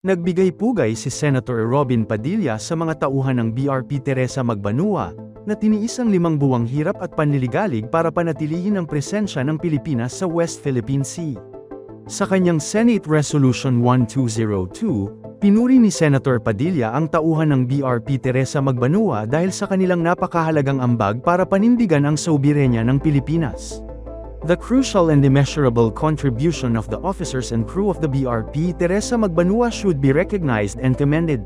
Nagbigay pugay si Senator Robin Padilla sa mga tauhan ng BRP Teresa Magbanua, na tiniis ang limang buwang hirap at panliligalig para panatilihin ang presensya ng Pilipinas sa West Philippine Sea. Sa kanyang Senate Resolution 1202, pinuri ni Senator Padilla ang tauhan ng BRP Teresa Magbanua dahil sa kanilang napakahalagang ambag para panindigan ang soberenya ng Pilipinas. The crucial and immeasurable contribution of the officers and crew of the BRP Teresa Magbanua should be recognized and commended.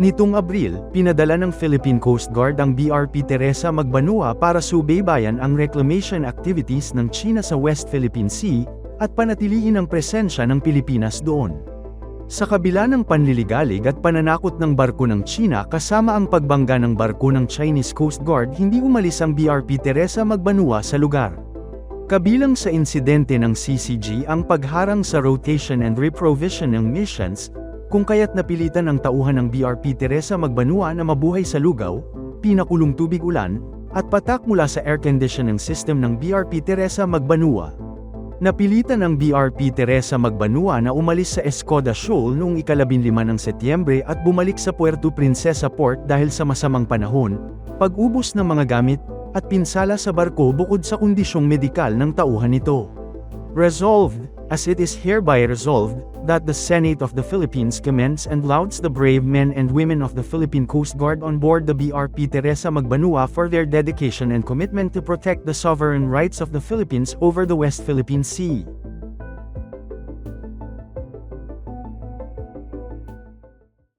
Nitong Abril, pinadala ng Philippine Coast Guard ang BRP Teresa Magbanua para subaybayan ang reclamation activities ng China sa West Philippine Sea, at panatilihin ang presensya ng Pilipinas doon. Sa kabila ng panliligalig at pananakot ng barko ng China kasama ang pagbangga ng barko ng Chinese Coast Guard hindi umalis ang BRP Teresa Magbanua sa lugar. Kabilang sa insidente ng CCG ang pagharang sa rotation and reprovision ng missions, kung kaya't napilitan ang tauhan ng BRP Teresa Magbanua na mabuhay sa lugaw, pinakulong tubig ulan, at patak mula sa air conditioning system ng BRP Teresa Magbanua. Napilitan ang BRP Teresa Magbanua na umalis sa Escoda Shoal noong ikalabinlima ng Setyembre at bumalik sa Puerto Princesa Port dahil sa masamang panahon, pag-ubos ng mga gamit, at pinsala sa barko bukod sa kondisyong medikal ng tauhan nito. Resolved, as it is hereby resolved, that the Senate of the Philippines commends and lauds the brave men and women of the Philippine Coast Guard on board the BRP Teresa Magbanua for their dedication and commitment to protect the sovereign rights of the Philippines over the West Philippine Sea.